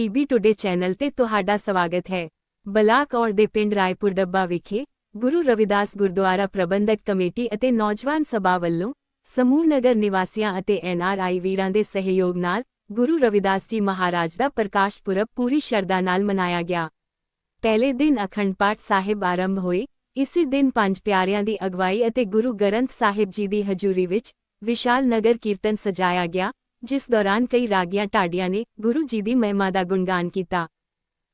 PB today channel ਤੇ ਤੁਹਾਡਾ ਸਵਾਗਤ ਹੈ। ਬਲਾਕ ਔਰ ਦੇ ਪਿੰਡ ਰਾਏਪੁਰ ਡੱਬਾ ਵਿਖੇ ਗੁਰੂ ਰਵਿਦਾਸ ਗੁਰਦੁਆਰਾ ਪ੍ਰਬੰਧਕ ਕਮੇਟੀ ਅਤੇ ਨੌਜਵਾਨ ਸਭਾ ਵੱਲੋਂ ਸਮੂਹ ਨਗਰ ਨਿਵਾਸੀਆਂ ਅਤੇ ਐਨਆਰਆਈ ਵੀਰਾਂ ਦੇ ਸਹਿਯੋਗ ਨਾਲ ਗੁਰੂ ਰਵਿਦਾਸ ਜੀ ਮਹਾਰਾਜ ਦਾ ਪ੍ਰਕਾਸ਼ ਪੁਰਬ ਪੂਰੀ ਸ਼ਰਧਾ ਨਾਲ ਮਨਾਇਆ ਗਿਆ। ਪਹਿਲੇ ਦਿਨ ਅਖੰਡ ਪਾਠ ਸਾਹਿਬ ਆਰੰਭ ਹੋਏ, ਇਸੇ ਦਿਨ ਪੰਜ ਪਿਆਰਿਆਂ ਦੀ ਅਗਵਾਈ ਅਤੇ ਗੁਰੂ ਗ੍ਰੰਥ ਸਾਹਿਬ ਜੀ ਦੀ ਹਜ਼ੂਰੀ ਵਿੱਚ ਵਿਸ਼ਾਲ ਨਗਰ ਕੀਰਤਨ ਸਜਾਇਆ ਗਿਆ ਜਿਸ ਦੌਰਾਨ ਕਈ ਰਾਗੀਆਂ ਢਾਡੀਆਂ ਨੇ ਗੁਰੂ ਜੀ ਦੀ ਮਹਿਮਾ ਦਾ ਗੁਣਗਾਨ ਕੀਤਾ।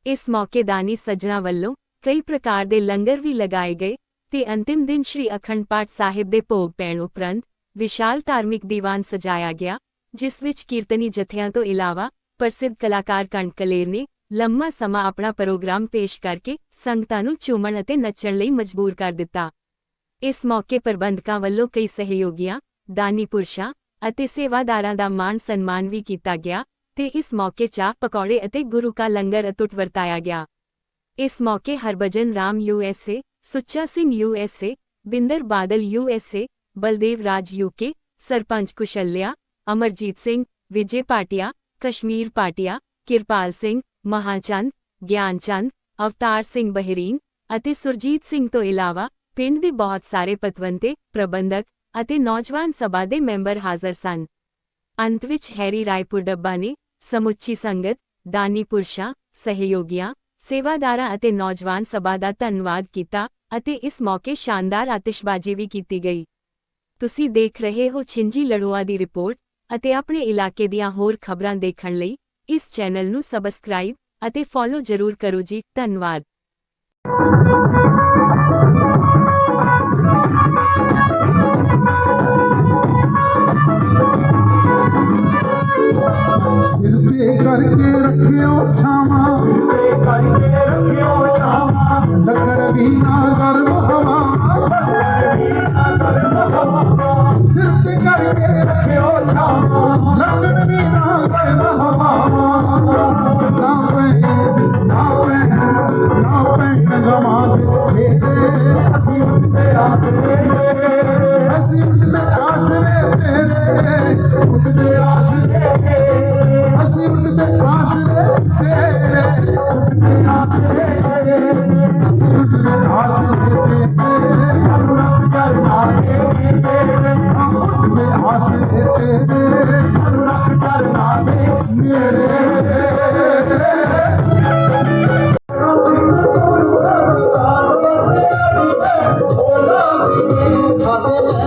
ਇਸ ਮੌਕੇ ਦਾਨੀ ਸੱਜਣਾ ਵੱਲੋਂ ਕਈ ਪ੍ਰਕਾਰ ਦੇ ਲੰਗਰ ਵੀ ਲਗਾਏ ਗਏ ਤੇ ਅੰਤਿਮ ਦਿਨ ਸ੍ਰੀ ਅਖੰਡ ਪਾਠ ਸਾਹਿਬ ਦੇ ਭੋਗ ਪੈਣ ਉਪਰੰਤ ਵਿਸ਼ਾਲ ਧਾਰਮਿਕ ਦੀਵਾਨ ਸਜਾਇਆ ਗਿਆ, ਜਿਸ ਵਿੱਚ ਕੀਰਤਨੀ ਜਥਿਆਂ ਤੋਂ ਇਲਾਵਾ ਪ੍ਰਸਿੱਧ ਕਲਾਕਾਰ ਕੰਠ ਨੇ ਲੰਮਾ ਸਮਾਂ ਆਪਣਾ ਪ੍ਰੋਗਰਾਮ ਪੇਸ਼ ਕਰਕੇ ਸੰਗਤਾਂ ਨੂੰ ਝੂਮਣ ਅਤੇ ਨੱਚਣ ਲਈ ਮਜਬੂਰ ਕਰ ਦਿੱਤਾ। ਇਸ ਮੌਕੇ ਪ੍ਰਬੰਧਕਾਂ ਵੱਲੋਂ ਕਈ ਸਹਿਯੋਗੀਆਂ, ਦਾਨੀ ਪੁਰਸ਼ਾਂ ਅਤੇ ਸੇਵਾਦਾਰਾਂ ਦਾ ਮਾਣ ਸਨਮਾਨ ਵੀ ਕੀਤਾ ਗਿਆ ਤੇ ਇਸ ਮੌਕੇ ਚਾਹ ਪਕੌੜੇ ਅਤੇ ਗੁਰੂ ਕਾ ਲੰਗਰ ਅਤੁੱਟ ਵਰਤਾਇਆ ਗਿਆ। ਇਸ ਮੌਕੇ Harbhajan Ram USA Sucha Singh USA Binder Badal USA Baldev Raj UK sarpanch Kushalya, Amarjit Singh, Vijay Patia, Kashmir Patia, Kirpal Singh, Mahachand, Gianchand, Avtar Singh Bahrain ਅਤੇ ਸੁਰਜੀਤ ਸਿੰਘ ਤੋਂ ਇਲਾਵਾ ਪਿੰਡ ਦੇ ਬਹੁਤ ਸਾਰੇ ਪਤਵੰਤੇ, ਪ੍ਰਬੰਧਕ ਅਤੇ ਨੌਜਵਾਨ ਸਭਾ ਦੇ ਮੈਂਬਰ ਹਾਜ਼ਰ ਸਨ। ਅੰਤ ਵਿੱਚ ਹੈਰੀ ਰਾਏਪੁਰ ਡੱਬਾ ਨੇ ਸਮੁੱਚੀ ਸੰਗਤ, ਦਾਨੀ ਪੁਰਸ਼ਾਂ, ਸਹਿਯੋਗੀਆਂ, ਸੇਵਾਦਾਰਾਂ ਅਤੇ ਨੌਜਵਾਨ ਸਭਾ ਦਾ ਧੰਨਵਾਦ ਕੀਤਾ ਅਤੇ ਇਸ ਮੌਕੇ ਸ਼ਾਨਦਾਰ ਆਤਿਸ਼ਬਾਜ਼ੀ ਵੀ ਕੀਤੀ ਗਈ। ਤੁਸੀਂ ਦੇਖ ਰਹੇ ਹੋ ਛਿੰਜੀ ਲੜੋਆ ਦੀ ਰਿਪੋਰਟ ਅਤੇ ਆਪਣੇ ਇਲਾਕੇ ਦੀਆਂ ਹੋਰ ਖਬਰਾਂ ਦੇਖਣ ਲਈ ਇਸ ਚੈਨਲ ਨੂੰ ਸਬਸਕ੍ਰਾਈਬ ਅਤੇ ਫੋਲੋ ਜ਼ਰੂਰ ਕਰੋ ਜੀ। ਧੰਨਵਾਦ। só.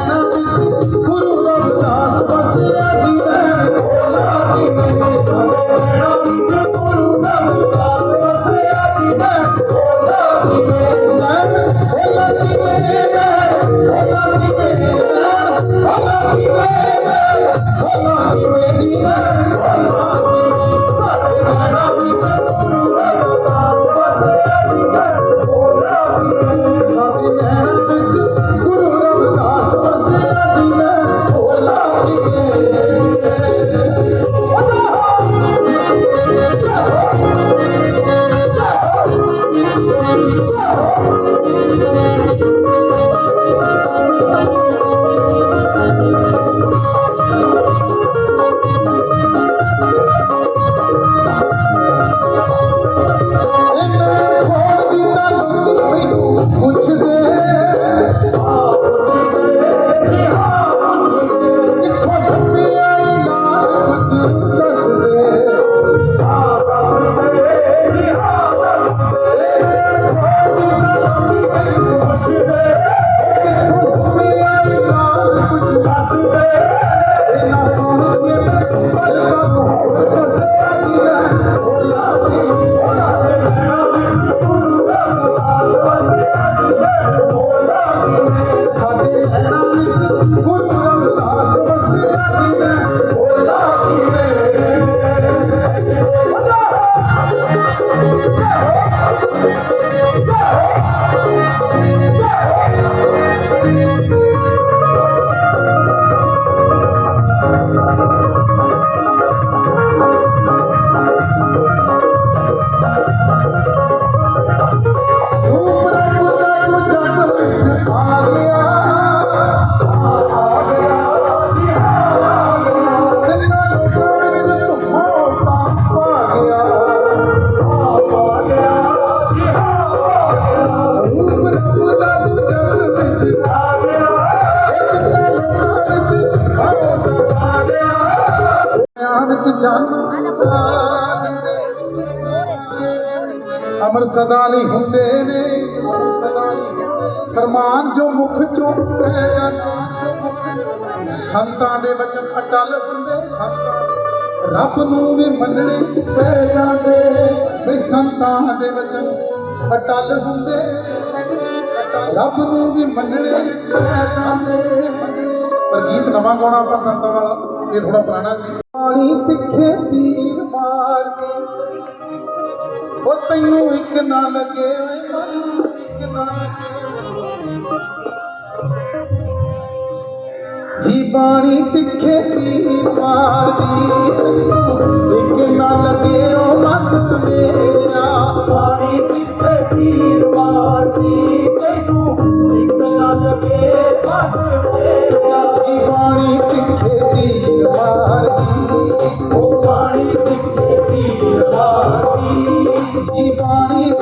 ਸਦਾ ਲਈ ਹੁੰਦੇ ਨੇ। ਫਰਮਾਨ ਜੋ ਮੁਖ ਚੋਂ ਕਹਿ ਜਾਣਾ ਸੰਤਾਂ ਦੇ ਵਚਨ ਅਟਲ ਹੁੰਦੇ ਸੰਤਾਂ ਦੇ ਰੱਬ ਨੂੰ ਵੀ ਮੰਨਣੇ ਪੈ ਜਾਂਦੇ। ਵੀ ਸੰਤਾਂ ਦੇ ਵਚਨ ਅਟਲ ਹੁੰਦੇ। ਰੱਬ ਨੂੰ ਵੀ ਮੰਨਣੇ ਪੈ ਜਾਂਦੇ। ਪਰ ਗੀਤ ਨਵਾਂ ਗਾਉਣਾ ਆਪਾਂ ਸੰਤਾਂ ਵਾਲਾ, ਇਹ ਥੋੜਾ ਪੁਰਾਣਾ ਸੀ। ਪਾਣੀ ਤਿੱਖੇ ਤੀਰ ਮਾਰਦੀ ਉਹ ਤੈਨੂੰ ਇੱਕ ਨਾ ਲੱਗੇ ਓਏ ਮਨ, ਇੱਕ ਨਾ ਲੱਗੇ। ਜੀ ਬਾਣੀ ਤਿੱਖੇ ਤੀਰ ਮਾਰਦੀ ਤੈਨੂੰ ਇੱਕ ਨਾ ਲੱਗੇ ਓ ਮਨ ਮੇਰਾ ਪਾਣੀ ਤਿੱਖੇ ਤੀਰ ਮਾਰਦੀ ਤੈਨੂੰ ਇੱਕ ਨਾ ਲੱਗੇ ਮਨ ਮੇਰਾ ਜੀ ਬਾਣੀ ਤਿੱਖੇ ਤੀਰ ਮਾਰਦੀ ਉਹ ਬਾਣੀ ਤਿੱਖੇ ਤੀਰ ਮਾਰਦੀ body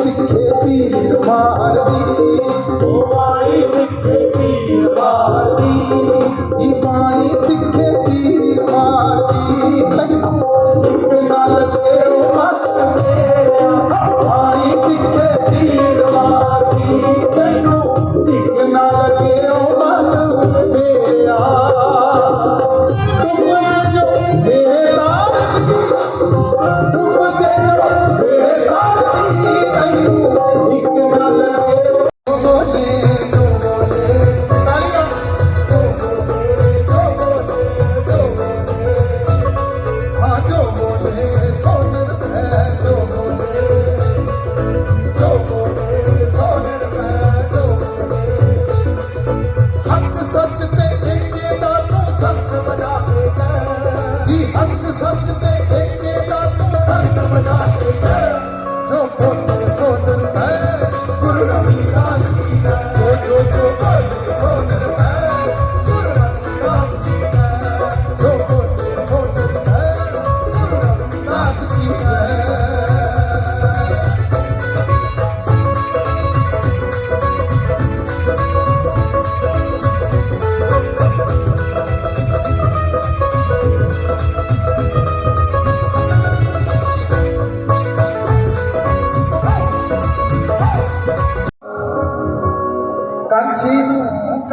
जो पोतो सोदन है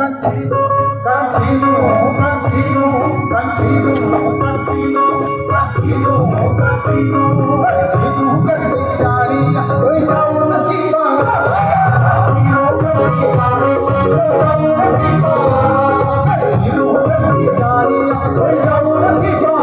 ਨੂੰ ਕੰਚੀ ਨੂੰ ਕੰਚੀ ਨੂੰ ਕੰਚੀ ਨੂੰ ਕੰਚੀ ਨੂੰ ਕੰਚੀ ਨੂੰ ਕੰਚੀ ਨੂੰ ਕੰਚੀ ਨੂੰ ਕੰਚੀ ਨੂੰ ਕੱਢੀ ਜਾਣੀ ਆ, ਓਏ ਜਾਓ ਨਸੀਬਾਂ ਕੰਚੀ ਨੂੰ